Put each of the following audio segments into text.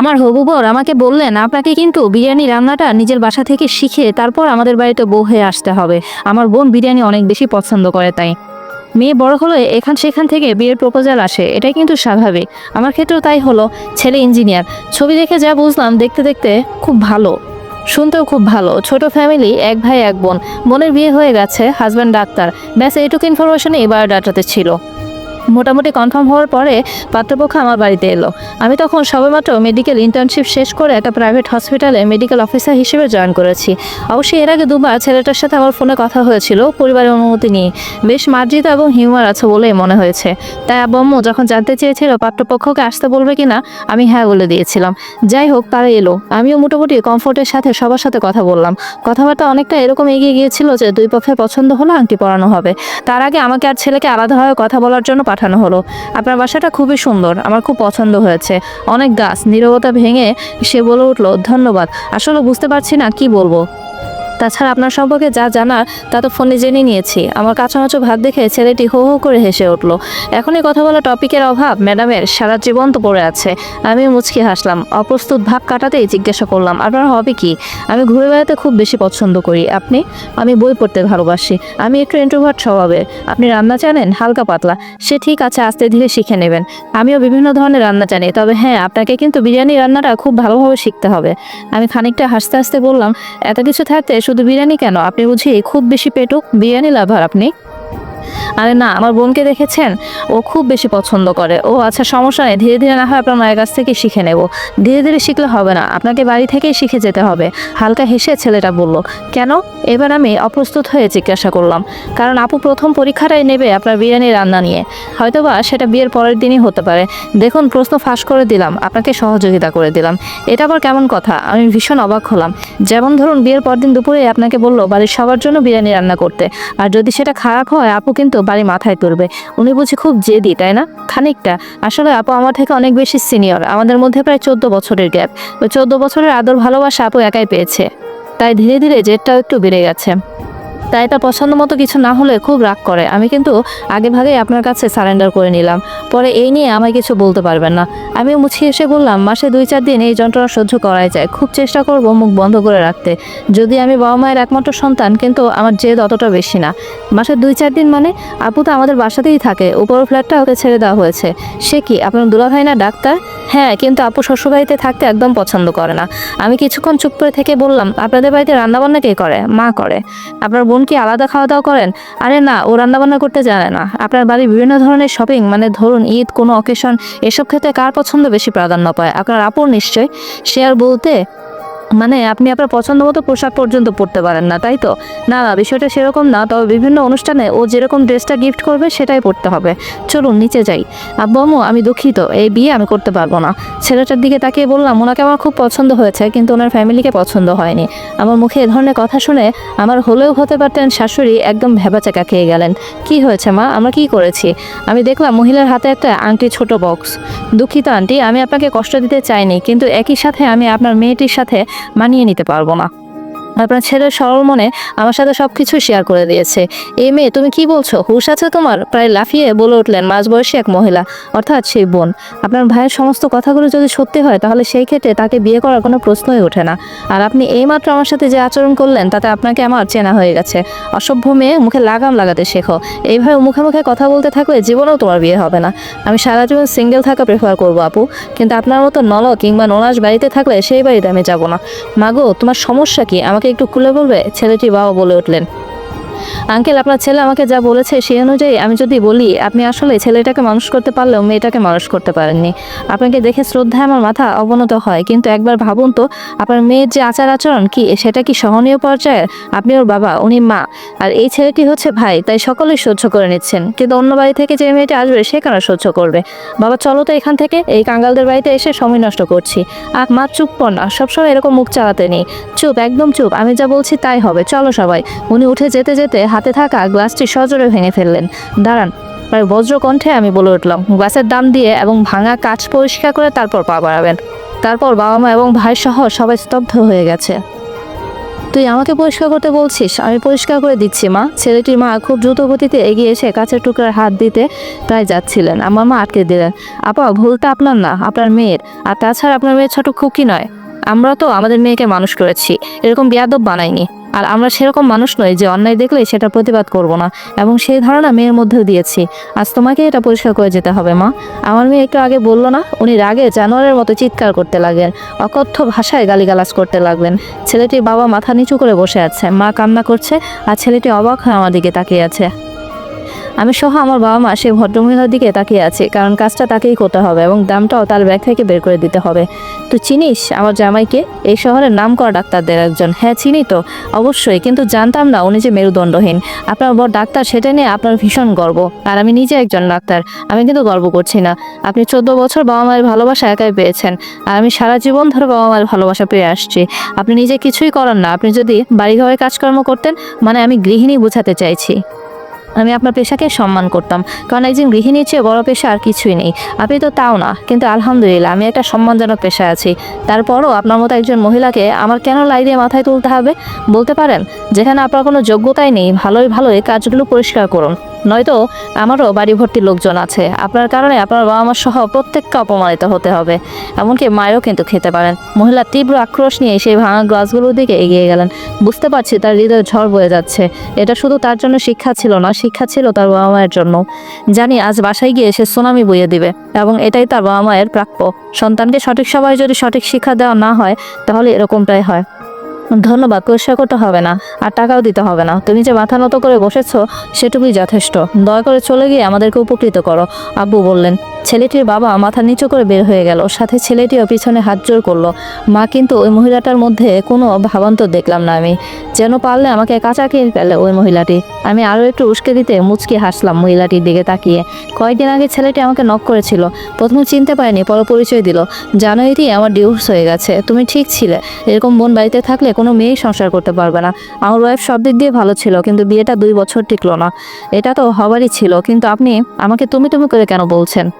আমার হবু বর আমাকে বললেন, আপনাকে কিন্তু বিরিয়ানি রান্নাটা নিজের বাসা থেকে শিখে তারপর আমাদের বাড়িতে বউ হয়ে আসতে হবে। আমার বোন বিরিয়ানি অনেক বেশি পছন্দ করে তাই। মেয়ে বড় হলে এখান সেখান থেকে বিয়ের প্রপোজাল আসে। এটাই কিন্তু স্বাভাবিক। আমার ক্ষেত্রেও তাই হলো। ছেলে ইঞ্জিনিয়ার ছবি দেখে যা বুঝলাম, দেখতে দেখতে খুব ভালো। শুনতেও খুব ভালো। ছোট ফ্যামিলি এক ভাই, এক বোন। বোনের বিয়ে হয়ে গেছে হাজব্যান্ড ডাক্তার। ব্যাস, এইটুকু ইনফরমেশন এই বায়োডাটাতে ছিল। মোটামুটি কনফার্ম হওয়ার পরে পাত্রপক্ষ আমার বাড়িতে এলো। আমি তখন সবেমাত্র মেডিকেল ইন্টার্নশিপ শেষ করে একটা প্রাইভেট হসপিটালে মেডিকেল অফিসার হিসেবে জয়েন করেছি। অবশ্যই এর আগে দুবার ছেলেটার সাথে আমার ফোনে কথা হয়েছিল, পরিবারের অনুমতি নিয়ে। বেশ মার্জিত এবং হিউমার আছে বলেই মনে হয়েছে। তাই আব্বাম্মু যখন জানতে চেয়েছিল পাত্রপক্ষকে আসতে বলবে কিনা, আমি হ্যাঁ বলে দিয়েছিলাম। যাই হোক, তারা এলো। আমিও মোটামুটি কমফোর্টের সাথে সবার সাথে কথা বললাম। কথাবার্তা অনেকটা এরকম এগিয়ে গিয়েছিল যে দুই পক্ষের পছন্দ হলো, আংটি পরানো হবে। তার আগে আমাকে আর ছেলেকে আলাদাভাবে কথা বলার জন্য পাঠানো হলো। আপনার বাসাটা খুবই সুন্দর, আমার খুব পছন্দ হয়েছে। অনেক গাছ, নীরবতা ভেঙে সে বলে উঠল, ধন্যবাদ। আসলে বুঝতে পারছি না কি বলব। তাছাড়া আপনার সম্পর্কে যা জানার, তা তো ফোনে জেনে নিয়েছি। আমার কাঁচামাচো ভাত দেখে ছেলেটি হো হো করে হেসে উঠল। এখনই কথা বলা টপিকের অভাব ম্যাডামের সারা জীবন তো পড়ে আছে। আমি মুচকি হাসলাম। অপ্রস্তুত ভাব কাটাতেই জিজ্ঞাসা করলাম, আপনার হবি কি? আমি ঘুরে বেড়াতে খুব বেশি পছন্দ করি। আপনি? আমি বই পড়তে ভালোবাসি। আমি একটু ইন্ট্রোভার্ট স্বভাবের। আপনি রান্না জানেন? হালকা পাতলা। সে ঠিক আছে, আস্তে ধীরে শিখে নেবেন। আমিও বিভিন্ন ধরনের রান্না জানি। তবে হ্যাঁ আপনাকে কিন্তু বিরিয়ানি রান্নাটা খুব ভালোভাবে শিখতে হবে। আমি খানিকটা হাসতে হাসতে বললাম, এত কিছু থাকতে শুধু বিরিয়ানি কেন? আপনি বুঝি খুব বেশি পেটুক বিরিয়ানি লাভার আপনি? আরে না, আমার বোনকে দেখেছেন? ও খুব বেশি পছন্দ করে। ও আচ্ছা সমস্যা নেই, ধীরে ধীরে না হয় আপনার মায়ের কাছ থেকে শিখে নেব। ধীরে ধীরে শিখলে হবে না, আপনাকে বাড়ি থেকেই শিখে যেতে হবে। হালকা হেসে ছেলেটা বলল, কেন? এবার আমি অপ্রস্তুত হয়ে জিজ্ঞাসা করলাম, কারণ আপু প্রথম পরীক্ষাটাই নেবে আপনার বিরিয়ানি রান্না নিয়ে। হয়তোবা সেটা বিয়ের পরের দিনই হতে পারে। দেখুন, প্রশ্ন ফাঁস করে দিলাম, আপনাকে সহযোগিতা করে দিলাম। এটা আবার কেমন কথা? আমি ভীষণ অবাক হলাম। যেমন ধরুন, বিয়ের পরদিন দুপুরে আপনাকে বলল, বাড়ির সবার জন্য বিরিয়ানি রান্না করতে। আর যদি সেটা খারাপ হয়, আপু কিন্তু বাড়ি মাথায় তুলবে। উনি বুঝি খুব জেদি, তাই না? খানিকটা। আসলে আপু আমার থেকে অনেক বেশি সিনিয়র। আমাদের মধ্যে প্রায় চোদ্দ বছরের গ্যাপ। ওই চোদ্দ বছরের আদর ভালোবাসা আপু একাই পেয়েছে। তাই ধীরে ধীরে জেদটাও একটু বেড়ে গেছে। তাই তার পছন্দ মতো কিছু না হলে খুব রাগ করে। আমি কিন্তু আগে ভাগে আপনার কাছে সারেন্ডার করে নিলাম। পরে এই নিয়ে আমায় কিছু বলতে পারবেন না। আমি মুছিয়ে এসে বললাম, মাসে দুই চার দিন এই যন্ত্রণা সহ্য করাই যায়। খুব চেষ্টা করব মুখ বন্ধ করে রাখতে। যদি আমি বাবা মায়ের একমাত্র সন্তান, কিন্তু আমার জেদ অতটা বেশি না। মাসে দুই চার দিন মানে আপু তো আমাদের বাসাতেই থাকে। উপর ফ্ল্যাটটা ওকে ছেড়ে দেওয়া হয়েছে। সে কি আপনার দুলাভাই না ডাক্তার? হ্যাঁ কিন্তু আপু শ্বশুরবাড়িতে থাকতে একদম পছন্দ করে না। আমি কিছুক্ষণ চুপ করে থেকে বললাম, আপনাদের বাড়িতে রান্নাবান্না কে করে? মা করে। আপনার বোন কি আলাদা খাওয়া দাওয়া করেন? আরে না, ও রান্নাবান্না করতে জানে না। আপনার বাড়ি বিভিন্ন ধরনের শপিং মানে ধরুন ঈদ, কোনো অকেশন এসব ক্ষেত্রে কার পছন্দ বেশি প্রাধান্য পায়? আপনার আপুর নিশ্চয়। সে আর বলতে মানে আপনি আপনার পছন্দ মতো পোশাক পর্যন্ত পরতে পারেন না, তাই তো? না না, বিষয়টা সেরকম না, তবে বিভিন্ন অনুষ্ঠানে ও যেরকম ড্রেসটা গিফট করবে সেটাই পরতে হবে। চলুন, নিচে যাই। আব্বু আমি দুঃখিত, এই বিয়ে আমি করতে পারব না। ছেলেটার দিকে তাকিয়ে বললাম, ওনাকে আমার খুব পছন্দ হয়েছে, কিন্তু ওনার ফ্যামিলিকে পছন্দ হয়নি। আমার মুখে এ ধরনের কথা শুনে আমার হলেও হতে পারতেন শাশুড়ি একদম ভেবাচাকা খেয়ে গেলেন। কি হয়েছে, মা? আমরা কি করেছি? আমি দেখলাম মহিলার হাতে একটা আংটি ছোট বক্স দুঃখিত আন্টি আমি আপনাকে কষ্ট দিতে চাইনি, কিন্তু একই সাথে আমি আপনার মেয়েটির সাথে মানিয়ে নিতে পারব না। আপনার ছেলের সরল মনে আমার সাথে সব কিছু শেয়ার করে দিয়েছে। এই মেয়ে, তুমি কি বলছো? হুশ আছে তোমার? প্রায় লাফিয়ে বলে উঠলেন মাঝবয়সী এক মহিলা, অর্থাৎ সেই বোন। আপনার ভাইয়ের সমস্ত কথাগুলো যদি সত্যি হয়, তাহলে সেই ক্ষেত্রে তাকে বিয়ে করার কোনো প্রশ্নই ওঠে না। আর আপনি এইমাত্র আমার সাথে যে আচরণ করলেন, তাতে আপনাকে আমার চেনা হয়ে গেছে। অসভ্য মেয়ে, মুখে লাগাম লাগাতে শেখো। এইভাবে মুখে মুখে কথা বলতে থাকলে জীবনেও তোমার বিয়ে হবে না। আমি সারা জীবন সিঙ্গেল থাকা প্রেফার করব, আপু। কিন্তু আপনার মতো নল কিংবা নলাস বাড়িতে থাকলে সেই বাড়িতে আমি যাব না। মাগো, তোমার সমস্যা কি? আমাকে একটু খুলে বলবে? ছেলেটি বাবা বলে উঠলেন। আঙ্কেল, আপনার ছেলে আমাকে যা বলেছে সেই অনুযায়ী আমি যদি বলি, আপনি আসলে ছেলেটাকে মানুষ করতে পারলেও মেয়েটাকে মানুষ করতে পারেননি। আপনাকে দেখে শ্রদ্ধায় আমার মাথা অবনত হয়। কিন্তু একবার ভাবুন তো, আপনার মেয়ের যে আচার আচরণ কি, সেটা কি সহনীয় পর্যায়ের আপনি ওর বাবা, উনি মা। আর এই ছেলেটি হচ্ছে ভাই, তাই সকলেই সহ্য করে নিচ্ছেন। কিন্তু অন্য বাড়ি থেকে যে মেয়েটি আসবে, সে কেন সহ্য করবে? বাবা, চলো তো এখান থেকে, এই কাঙ্গালদের বাড়িতে এসে সময় নষ্ট করছি। আর মা, চুপ পর না, সবসময় এরকম মুখ চালাতে নেই। চুপ, একদম চুপ, আমি যা বলছি তাই হবে। চলো সবাই। উনি উঠে যেতে যেতে হাতে থাকা গ্লাসটি সজোরে ভেঙে ফেললেন। দাঁড়ান প্রায় বজ্র কণ্ঠে আমি বলে উঠলাম, গ্লাসের দাম দিয়ে এবং ভাঙা কাঠ পরিষ্কার করে তারপর পা বাড়াবেন। তারপর বাবা মা এবং ভাই সহ সবাই স্তব্ধ হয়ে গেছে। তুই আমাকে পরিষ্কার করতে বলছিস? আমি পরিষ্কার করে দিচ্ছি, মা। ছেলেটির মা খুব দ্রুত গতিতে এগিয়ে এসে কাছের টুকরার হাত দিতে প্রায় যাচ্ছিলেন। আমার মা আটকে দিলেন। আপা, ভুলটা আপনার না, আপনার মেয়ের। আর তাছাড়া আপনার মেয়ের ছোট খুকি নয়। আমরা তো আমাদের মেয়েকে মানুষ করেছি। এরকম বিয়াদব বানাইনি। আর আমরা সেরকম মানুষ নই যে অন্যায় দেখলে সেটা প্রতিবাদ করব না। এবং সেই ধারণা মেয়ের মধ্যেও দিয়েছি। আজ তোমাকে এটা পরিষ্কার করে যেতে হবে, মা। আমার মেয়ে একটু আগে বলল না, উনি রাগে জানোয়ারের মতো চিৎকার করতে লাগলেন, অকথ্য ভাষায় গালিগালাজ করতে লাগলেন। ছেলেটির বাবা মাথা নিচু করে বসে আছে, মা কান্না করছে, আর ছেলেটি অবাক হয়ে আমার দিকে তাকিয়ে আছে। আমি সহ আমার বাবা মা সেই ভদ্রমহিলার দিকে তাকিয়ে আছি, কারণ কাজটা তাকেই করতে হবে এবং দামটাও তার ব্যাগ থেকে বের করে দিতে হবে। তো চিনিস আমার জামাইকে? এই শহরের নাম করা ডাক্তারদের একজন। হ্যাঁ চিনি তো, অবশ্যই, কিন্তু জানতাম না উনি যে মেরুদণ্ডহীন। আপনার বড় ডাক্তার, সেটা নিয়ে আপনার ভীষণ গর্ব। আর আমি নিজে একজন ডাক্তার, আমি কিন্তু গর্ব করছি না। আপনি চোদ্দ বছর বাবা মায়ের ভালোবাসা একাই পেয়েছেন, আর আমি সারা জীবন ধরে বাবা মায়ের ভালোবাসা পেয়ে আসছি। আপনি নিজে কিছুই করেন না, আপনি যদি বাড়িঘরে কাজকর্ম করতেন মানে আমি গৃহিণী বোঝাতে চাইছি। আমি আপনার পেশাকে সম্মান করতাম। কারণ একজন গৃহিণীর চেয়ে বড় পেশা আর কিছুই নেই। আপনি তো তাও না, কিন্তু আলহামদুলিল্লাহ আমি একটা সম্মানজনক পেশায় আছি। তারপরও আপনার মতো একজন মহিলাকে আমার কেন লাই দিয়ে মাথায় তুলতে হবে? বলতে পারেন, যেখানে আপনার কোনো যোগ্যতাই নেই, ভালোই ভালোই কাজগুলো পরিষ্কার করুন। নয়তো আমারও বাড়ি ভর্তি লোকজন আছে। আপনার কারণে আপনার বাবা মার সহ প্রত্যেককে অপমানিত হতে হবে। এমনকি মায়েরও কিন্তু খেতে পারেন। মহিলা তীব্র আক্রোশ নিয়ে সেই ভাঙা গ্লাসগুলোর দিকে এগিয়ে গেলেন। বুঝতে পারছি তার হৃদয় ঝড় বয়ে যাচ্ছে। এটা শুধু তার জন্য শিক্ষা ছিল না, শিক্ষা ছিল তার বাবা মায়ের জন্য। জানি আজ বাসায় গিয়ে সে সুনামি বইয়ে দিবে, এবং এটাই তার বাবা মায়ের প্রাপ্য। সন্তানকে সঠিক সময়ে যদি সঠিক শিক্ষা দেওয়া না হয়, তাহলে এরকমটাই হয়। ধন্যবাদ পরিষ্কার করতে হবে না? আর টাকাও দিতে হবে না। তুমি যে মাথা নত করে বসেছ, সেটুকুই যথেষ্ট। দয়া করে চলে গিয়ে আমাদেরকে উপকৃত করো। আব্বু বললেন ছেলেটির বাবা মাথা নিচু করে বের হয়ে গেল। সাথে ছেলেটিও পিছনে হাত জোর করল। মা কিন্তু ওই মহিলাটার মধ্যে কোনো ভাবান্তর দেখলাম না আমি। যেন পারলে আমাকে কাঁচাকে ফেলে ওই মহিলাটি। আমি আরও একটু উস্কে দিতে মুচকি হাসলাম মহিলাটির দিকে তাকিয়ে। কয়েকদিন আগে ছেলেটি আমাকে নক করেছিল। প্রথমে চিনতে পারিনি, পরে পরিচয় দিল। জানুয়ারি আমার ডিভোর্স হয়ে গেছে। তুমি ঠিক ছিলে। এরকম বোন বাড়িতে থাকলে কোনো মেয়েই সংসার করতে পারবে না। আমার ওয়াইফ সব দিক দিয়ে ভালো ছিল, কিন্তু বিয়েটা দুই বছর টিকলো না। এটা তো হবারই ছিল, কিন্তু আপনি আমাকে তুমি তুমি করে কেন বলছেন?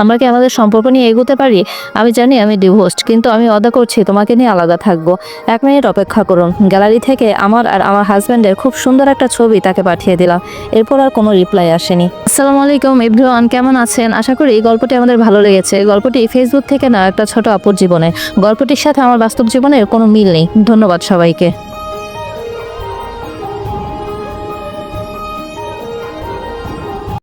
আমরা কি আমাদের সম্পর্ক নিয়ে এগোতে পারি? আমি জানি আমি ডিভোর্সড কিন্তু আমি অদা করছি, তোমাকে নিয়ে আলাদা থাকব। এক মিনিট অপেক্ষা করুন। গ্যালারি থেকে আমার আর আমার হাজব্যান্ডের খুব সুন্দর একটা ছবি তাকে পাঠিয়ে দিলাম। এরপর আর কোনো রিপ্লাই আসেনি। আসসালামু আলাইকুম এভরিওয়ান কেমন আছেন? আশা করি এই গল্পটি আমাদের ভালো লেগেছে। গল্পটি ফেসবুক থেকে না, একটা ছোট আপুর জীবনে। গল্পটির সাথে আমার বাস্তব জীবনের কোনো মিল নেই। ধন্যবাদ সবাইকে।